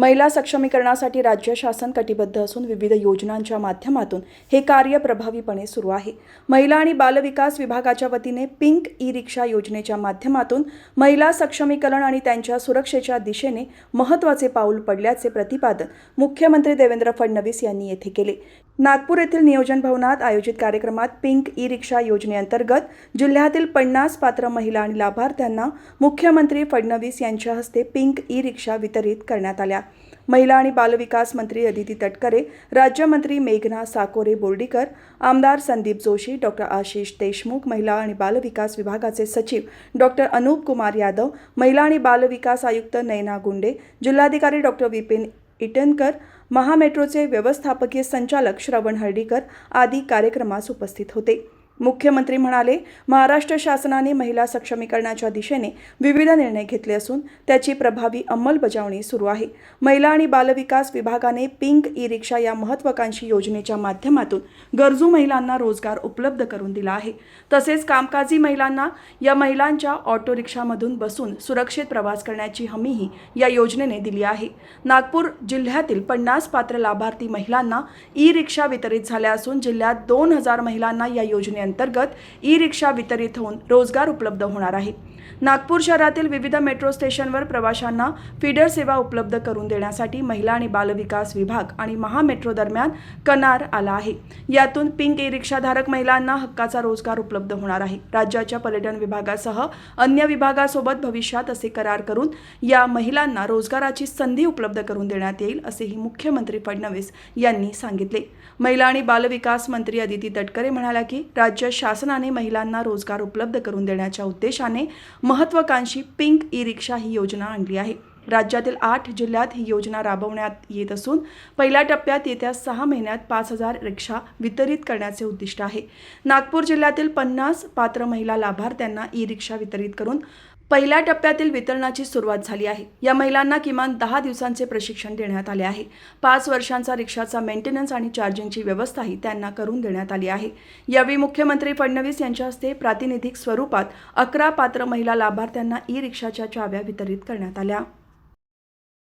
महिला सक्षमीकरणासाठी राज्य शासन कटिबद्ध असून विविध योजनांच्या माध्यमातून हे कार्य प्रभावीपणे सुरू आहे. महिला आणि बालविकास विभागाच्या वतीने पिंक ई रिक्षा योजनेच्या माध्यमातून महिला सक्षमीकरण आणि त्यांच्या सुरक्षेच्या दिशेने महत्त्वाचे पाऊल पडल्याचे प्रतिपादन मुख्यमंत्री देवेंद्र फडणवीस यांनी येथे केले. नागपूर येथील नियोजन भवनात आयोजित कार्यक्रमात पिंक ई रिक्षा योजनेअंतर्गत जिल्ह्यातील पन्नास पात्र महिला आणि लाभार्थ्यांना मुख्यमंत्री फडणवीस यांच्या हस्ते पिंक ई रिक्षा वितरित करण्यात आल्या. महिला आणि बालविकास मंत्री अदिती तटकरे राज्यमंत्री मेघना साकोरे बोर्डीकर आमदार संदीप जोशी डॉक्टर आशिष देशमुख महिला आणि बालविकास विभागाचे सचिव डॉक्टर अनूप कुमार यादव महिला आणि बालविकास आयुक्त नयना गुंडे जिल्हाधिकारी डॉक्टर विपिन इटनकर महामेट्रोचे व्यवस्थापकीय संचालक श्रवण हर्डीकर आदी कार्यक्रमास उपस्थित होते. मुख्यमंत्री म्हणाले महाराष्ट्र शासनाने महिला सक्षमीकरणाच्या दिशेने विविध निर्णय घेतले असून त्याची प्रभावी अंमलबजावणी सुरू आहे. महिला आणि बालविकास विभागाने पिंक ई रिक्षा या महत्त्वाकांक्षी योजनेच्या माध्यमातून गरजू महिलांना रोजगार उपलब्ध करून दिला आहे. तसेच कामकाजी महिलांना या महिलांच्या ऑटो रिक्षामधून बसून सुरक्षित प्रवास करण्याची हमीही या योजनेने दिली आहे. नागपूर जिल्ह्यातील पन्नास पात्र लाभार्थी महिलांना ई रिक्षा वितरित झाल्या असून जिल्ह्यात दोन हजार महिलांना या योजने योजनेअंतर्गत ई रिक्षा वितरित होऊन रोजगार उपलब्ध होणार आहे. नागपूर शहरातील विविध मेट्रो स्टेशनवर प्रवाशांना फीडर सेवा उपलब्ध करून देण्यासाठी महिला आणि बालविकास विभाग आणि महामेट्रो दरम्यान कनार आला आहे. यातून पिंक ई रिक्षाधारक महिलांना हक्काचा रोजगार उपलब्ध होणार आहे. राज्याच्या पर्यटन विभागासह अन्य विभागासोबत भविष्यात असे करार करून या महिलांना रोजगाराची संधी उपलब्ध करून देण्यात येईल असेही मुख्यमंत्री फडणवीस यांनी सांगितले. महिला आणि बालविकास मंत्री अदिती तटकरे म्हणाल्या की राज्य शासनाने महिलांना रोजगार उपलब्ध करून देण्याच्या उद्देशाने महत्त्वाकांक्षी पिंक ई रिक्षा ही योजना आणली आहे. राज्यातील आठ जिल्ह्यात ही योजना राबवण्यात येत असून पहिल्या टप्प्यात येत्या सहा महिन्यात पाच हजार रिक्षा वितरित करण्याचे उद्दिष्ट आहे. नागपूर जिल्ह्यातील पन्नास पात्र महिला लाभार्थ्यांना ई रिक्षा वितरित करून पहिल्या टप्प्यातील वितरणाची सुरुवात झाली आहे. या महिलांना किमान दहा दिवसांचे प्रशिक्षण देण्यात आले आहे. पाच वर्षांचा रिक्षाचा मेंटेनन्स आणि चार्जिंगची व्यवस्थाही त्यांना करून देण्यात आली आहे. यावेळी मुख्यमंत्री फडणवीस यांच्या हस्ते प्रातिनिधिक स्वरूपात अकरा पात्र महिला लाभार्थ्यांना ई रिक्षाच्या चाव्या वितरित करण्यात आल्या.